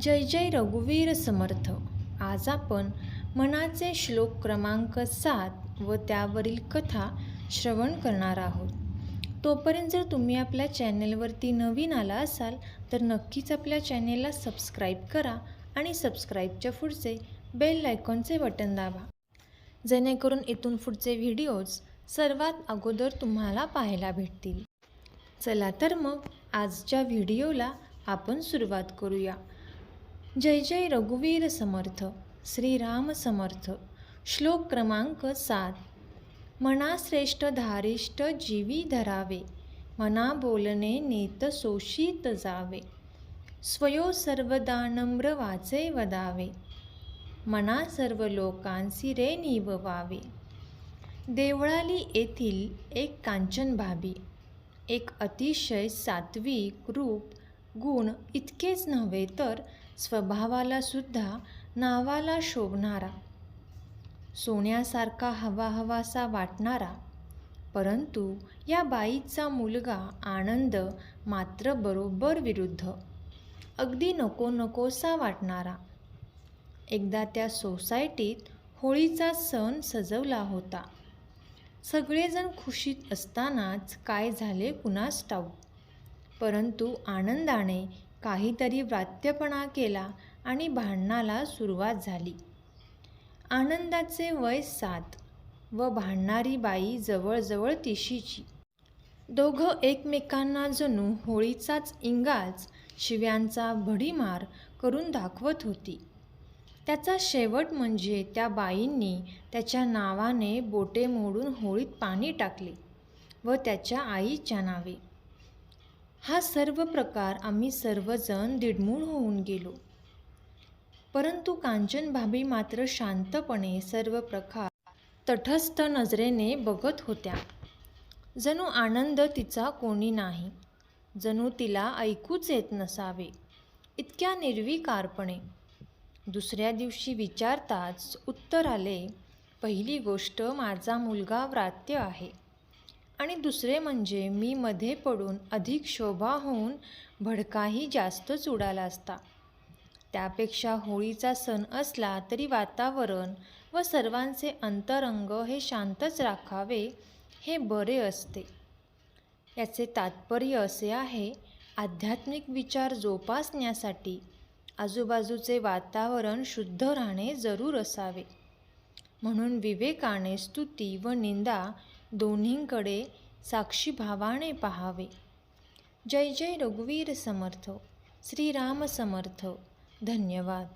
जय जय रघुवीर समर्थ. आज आपण मनाचे श्लोक क्रमांक सात व त्यावरील कथा श्रवण करणार आहोत. तोपर्यंत जर तुम्ही आपल्या चॅनेलवरती नवीन आला असाल तर नक्कीच आपल्या चॅनेलला सबस्क्राईब करा आणि सबस्क्राईबच्या पुढचे बेल आयकॉनचे बटन दाबा. जेणेकरून इथून पुढचे व्हिडिओज सर्वात अगोदर तुम्हाला पाहायला भेटतील. चला तर मग आजच्या व्हिडिओला आपण सुरुवात करूया. जय जय रघुवीर समर्थ श्रीराम समर्थ श्लोक क्रमांक सात. मनाश्रेष्ठ धारिष्ट जीवी धरावे मना बोलणे नेत शोषित जावे. स्वयो सर्वदा नम्र वाचे वदावे मना सर्व लोकांसी रे निववावे देवळाली येथील एक कांचन भाबी एक अतिशय सात्विक रूप गुण इतकेच नव्हे तर स्वभावाला सुद्धा नावाला शोभणारा. सोन्यासारखा हवा हवासा वाटणारा. परंतु या बाईचा मुलगा आनंद मात्र बरोबर विरुद्ध. अगदी नको नकोसा वाटणारा. एकदा त्या सोसायटीत होळीचा सण सजवला होता. सगळेजण खुशीत असतानाच काय झाले कुणास ठाऊक परंतु आनंदाने काहीतरी व्रात्यपणा केला आणि भांडणाला सुरुवात झाली. आनंदाचे वय सात व भांडणारी बाई जवळजवळ तिशीची. दोघं एकमेकांना जणू होळीचाच इंगाच शिव्यांचा भडीमार करून दाखवत होती. त्याचा शेवट म्हणजे त्या बाईंनी त्याच्या नावाने बोटे मोडून होळीत पाणी टाकले व त्याच्या आईच्या नावे हा सर्व प्रकार आम्ही सर्वजण दिडमूळ होऊन गेलो. परंतु कांचन भाभी मात्र शांतपणे सर्व प्रकार तटस्थ नजरेने बघत होत्या. जणू आनंद तिचा कोणी नाही. जणू तिला ऐकूच येत नसावे. इतक्या निर्विकारपणे. दुसऱ्या दिवशी विचारताच उत्तर आले पहिली गोष्ट माझा मुलगा व्रात्य आहे. आणि दुसरे म्हणजे मी मध्ये पडून अधिक शोभा होऊन भडकाही जास्तच उडाला असता. त्यापेक्षा होळीचा सण असला तरी वातावरण व सर्वांचे अंतरंग हे शांतच राखावे हे बरे असते. याचे तात्पर्य असे आहे आध्यात्मिक विचार जोपासण्यासाठी आजूबाजूचे वातावरण शुद्ध राहणे जरूर असावे. म्हणून विवेकाने स्तुती व निंदा दोन्हींकडे साक्षीभावाने पहावे. जय जय रघुवीर समर्थ श्रीराम समर्थ धन्यवाद.